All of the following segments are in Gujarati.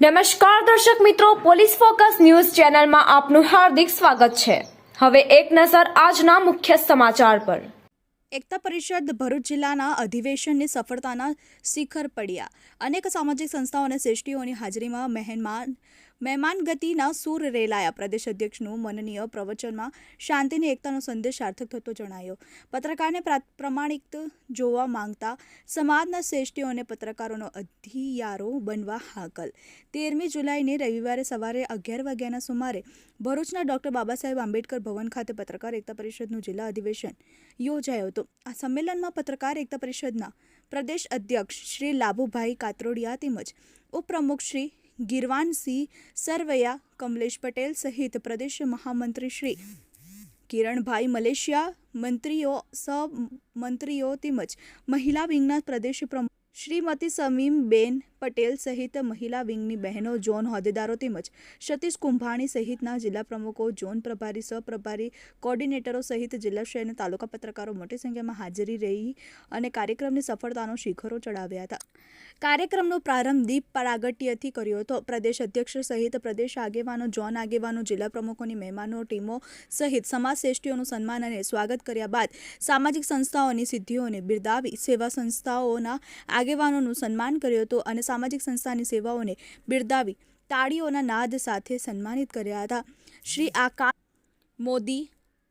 નમસ્કાર દર્શક મિત્રો, પોલીસ ફોકસ ન્યૂઝ ચેનલમાં આપનું હાર્દિક સ્વાગત છે. હવે એક નજર આજના મુખ્ય સમાચાર પર. એકતા પરિષદ ભરૂચ જિલ્લાના અધિવેશનની સફળતાના શિખર પડ્યા. અનેક સામાજિક સંસ્થાઓ અને શ્રેષ્ઠીઓની હાજરીમાં મહેમાન મહેમાનગતિના સૂર રેલાયા. પ્રદેશ અધ્યક્ષનું મનનીય પ્રવચનમાં શાંતિની, એકતાનો સંદેશ સાર્થક થતો જણાયો. પત્રકારને પ્રા- પ્રમાણિક જોવા માંગતા સમાજના શ્રેષ્ઠીઓ અને પત્રકારોનો અધિયારો બનવા હાકલ. તેરમી જુલાઈને રવિવારે સવારે અગિયાર વાગ્યાના સુમારે ભરૂચના ડોક્ટર બાબા સાહેબ આંબેડકર ભવન ખાતે પત્રકાર એકતા પરિષદનું જિલ્લા અધિવેશન યોજાયો હતો. આ સંમેલનમાં પત્રકાર એકતા પરિષદના પ્રદેશ અધ્યક્ષ શ્રી લાભુભાઈ કાતરોડિયા તેમજ ઉપપ્રમુખ શ્રી ગિરવાનસિંહ સરવૈયા, કમલેશ પટેલ સહિત પ્રદેશ મહામંત્રી શ્રી. કિરણભાઈ મલેશિયા, મંત્રીઓ સહમંત્રીઓ તેમજ મહિલા વિંગના પ્રદેશ પ્રમુખ શ્રીમતી સમીમબેન પટેલ સહિત મહિલા વિંગની બહેનો ઝોન હોદ્દેદારો તેમજ સતીશ કુંભાણી સહિતના જિલ્લા પ્રમુખો ઝોન પ્રભારી, સહપ્રભારી કોર્ડિનેટરો સહિત જિલ્લા શહેરના તાલુકા પત્રકારો મોટી સંખ્યામાં હાજરી રહી અને કાર્યક્રમની સફળતાનો શિખરો ચડાવ્યા હતા. કાર્યક્રમનો પ્રારંભ દીપ પરાગટ્યથી કર્યો હતો. પ્રદેશ અધ્યક્ષ સહિત પ્રદેશ આગેવાનો, જોન આગેવાનો, જિલ્લા પ્રમુખોની મહેમાનો, ટીમો સહિત સમાજ શ્રેષ્ઠીઓનું સન્માન અને સ્વાગત કર્યા બાદ સામાજિક સંસ્થાઓની સિદ્ધિઓને બિરદાવી સેવા સંસ્થાઓના આગેવાનોનું સન્માન કર્યું હતું અને સામાજિક સંસ્થાની સેવાઓને બિરદાવી તાળીઓના નાદ સાથે સન્માનિત કર્યા હતા. Shri Akash Modi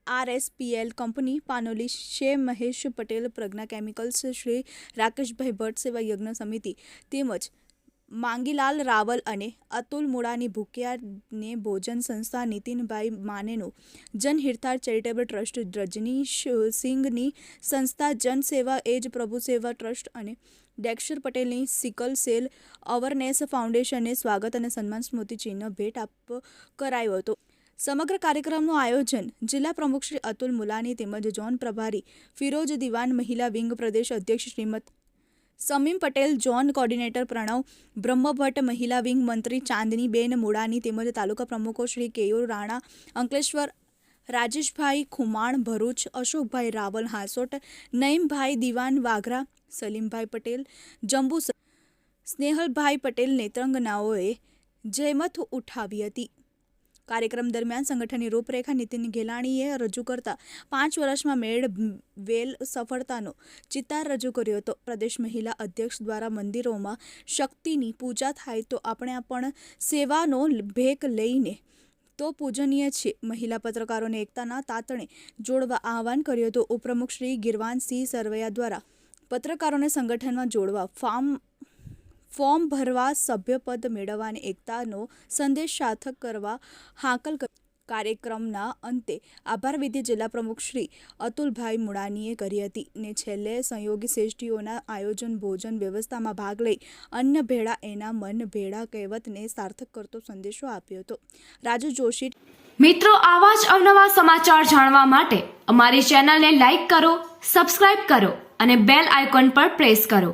RSPL company Panoli Sheikh Mahesh Patel, Pragya chemicals Shri Rakeshbhai Bhatt સેવા યજ્ઞ સમિતિ તેમજ માંગીલાલ રાવલ અને અતુલ મોડાની ભૂકિયાને ભોજન સંસ્થા નીતિનભાઈ માનેનું જનહિરતાર ચેરિટેબલ ટ્રસ્ટ રજનીશ સિંઘની સંસ્થા જનસેવા એજ પ્રભુ સેવા ટ્રસ્ટ અને ડેક્ષર પટેલની સિકલ સેલ અવરનેસ ફાઉન્ડેશને સ્વાગત અને સન્માન સ્મૃતિ ચિહ્ન ભેટ આપ કરાયો હતો. સમગ્ર કાર્યક્રમનું આયોજન જિલ્લા પ્રમુખ શ્રી અતુલ મુલાની તેમજ ઝોન પ્રભારી ફિરોજ દિવાન મહિલા વિંગ પ્રદેશ અધ્યક્ષ શ્રીમત સમીમ પટેલ ઝોન કોર્ડિનેટર પ્રણવ બ્રહ્મભટ્ટ, મહિલા વિંગ મંત્રી ચાંદનીબેન મોડાની તેમજ તાલુકા પ્રમુખો શ્રી કેયુર રાણા, અંકલેશ્વર રાજેશભાઈ ખુમાણ, ભરૂચ અશોકભાઈ રાવલ હાંસોટ નઈમભાઈ દિવાન વાઘરા, સલીમભાઈ પટેલ જંબુ સ્નેહલભાઈ પટેલ નેત્રંગનાઓએ જહેમત ઉઠાવી હતી. કાર્યક્રમ દરમિયાન સંગઠનની રૂપરેખા નીતિન ગેલાણીએ રજૂ કરતા પાંચ વર્ષમાં મેળ વેલ સફળતાનો ચિતાર રજૂ કર્યો હતો. પ્રદેશ મહિલા અધ્યક્ષ દ્વારા મંદિરોમાં શક્તિની પૂજા થાય તો આપણે પણ સેવાનો ભેક લઈને તો પૂજનીય છે. મહિલા પત્રકારોને એકતાના તાતણે જોડવા આહવાન કર્યું હતું. ઉપપ્રમુખ શ્રી ગિરવાનસિંહ સરવૈયા દ્વારા પત્રકારોને સંગઠનમાં જોડવા ફાર્મ ફોર્મ ભરવા સભ્યપદ મેળવવાની એકતાનો સંદેશ સાર્થક કરવા હાંકલ કાર્યક્રમના અંતે આભાર વિધિ જિલ્લા પ્રમુખ શ્રી અતુલભાઈ મુળાનીએ કરી હતી ને છેલ્લે સંયોગી શ્રેષ્ઠીઓના આયોજન, ભોજન વ્યવસ્થામાં ભાગ લઈ અન્ન ભેળા એના મન ભેળા કહેવતને સાર્થક કરતો સંદેશો આપ્યો હતો. રાજુ જોશી મિત્રો, આવા જ અવનવા સમાચાર જાણવા માટે અમારી ચેનલને લાઈક કરો, સબસ્ક્રાઇબ કરો અને બેલ આઇકોન પર પ્રેસ કરો.